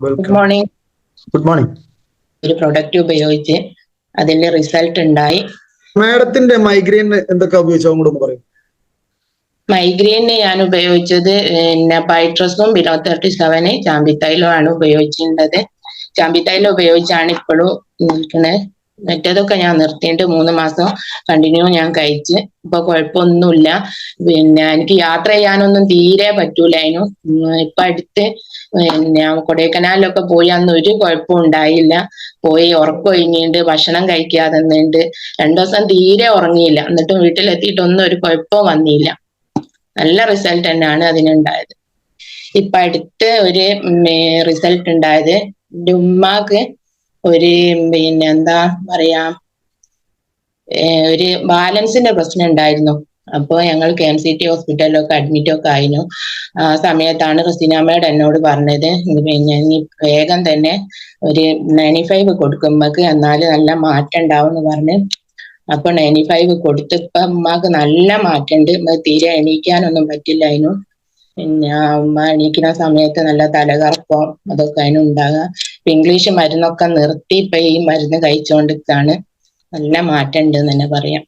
Good morning good morning ഒരു product ഉപയോഗിച്ച് അതിന്റെ റിസൾട്ട് ഉണ്ടായി. മാഡത്തിന്റെ മൈഗ്രെയിൻ എന്തൊക്കെ ഉപയോഗിച്ചു? അങ്ങോട്ട് പറയും. മൈഗ്രെയിന് ഞാൻ ഉപയോഗിച്ചത് പിന്നെ പൈട്രസും ബിലോ തേർട്ടി സെവന് ചാമ്പിത്തൈലും ആണ് ഉപയോഗിച്ചിട്ടുള്ളത്. ചാമ്പിത്തൈലം ഉപയോഗിച്ചാണ് ഇപ്പോഴും നിൽക്കുന്നത് മറ്റേതൊക്കെ ഞാൻ നിർത്തിയിട്ട് മൂന്ന് മാസം കണ്ടിന്യൂ ഞാൻ കഴിച്ച്. ഇപ്പൊ കുഴപ്പമൊന്നുമില്ല. പിന്നെ എനിക്ക് യാത്ര ചെയ്യാനൊന്നും തീരെ പറ്റൂല അതിനു ഇപ്പൊ അടുത്ത് പിന്നെ കൊടൈക്കനാലിലൊക്കെ പോയി അന്ന് ഒരു കുഴപ്പവും ഉണ്ടായില്ല. പോയി ഉറക്കം ഒഴിഞ്ഞിട്ട് ഭക്ഷണം കഴിക്കാതെ നിന്നിട്ട് രണ്ടു ദിവസം തീരെ ഉറങ്ങിയില്ല. എന്നിട്ടും വീട്ടിലെത്തിയിട്ടൊന്നും ഒരു കുഴപ്പവും വന്നില്ല. നല്ല റിസൾട്ട് തന്നെയാണ് അതിനുണ്ടായത്. ഇപ്പൊ അടുത്ത് ഒരു റിസൾട്ട് ഉണ്ടായത്. ഉമ്മാക്ക് ഒരു പിന്നെ എന്താ പറയാ ഒരു ബാലൻസിന്റെ പ്രശ്നം ഉണ്ടായിരുന്നു. അപ്പോൾ ഞങ്ങൾ കെ എം സി ടി ഹോസ്പിറ്റലിലൊക്കെ അഡ്മിറ്റൊക്കെ ആയിരുന്നു. ആ സമയത്താണ് റസീനാമ്മയുടെ എന്നോട് പറഞ്ഞത് പിന്നെ ഇനി വേഗം തന്നെ ഒരു നയന്റി ഫൈവ് കൊടുക്കുമ്പോക്ക് എന്നാൽ നല്ല മാറ്റം ഉണ്ടാവും എന്ന് പറഞ്ഞ്. അപ്പൊ നയന്റി ഫൈവ് കൊടുത്ത് ഇപ്പൊ നല്ല മാറ്റമുണ്ട് ഉമ്മ തീരെ എണീക്കാനൊന്നും പറ്റില്ല അതിനു പിന്നെ ഉമ്മ എണീക്കുന്ന സമയത്ത് നല്ല തലകറക്കം അതൊക്കെ അതിന് ഉണ്ടാകുക ഇപ്പൊ ഇംഗ്ലീഷ് മരുന്നൊക്കെ നിർത്തി ഇപ്പൊ ഈ മരുന്ന് കഴിച്ചുകൊണ്ടിരിക്കാണ് നല്ല മാറ്റം ഉണ്ട് തന്നെ പറയാം.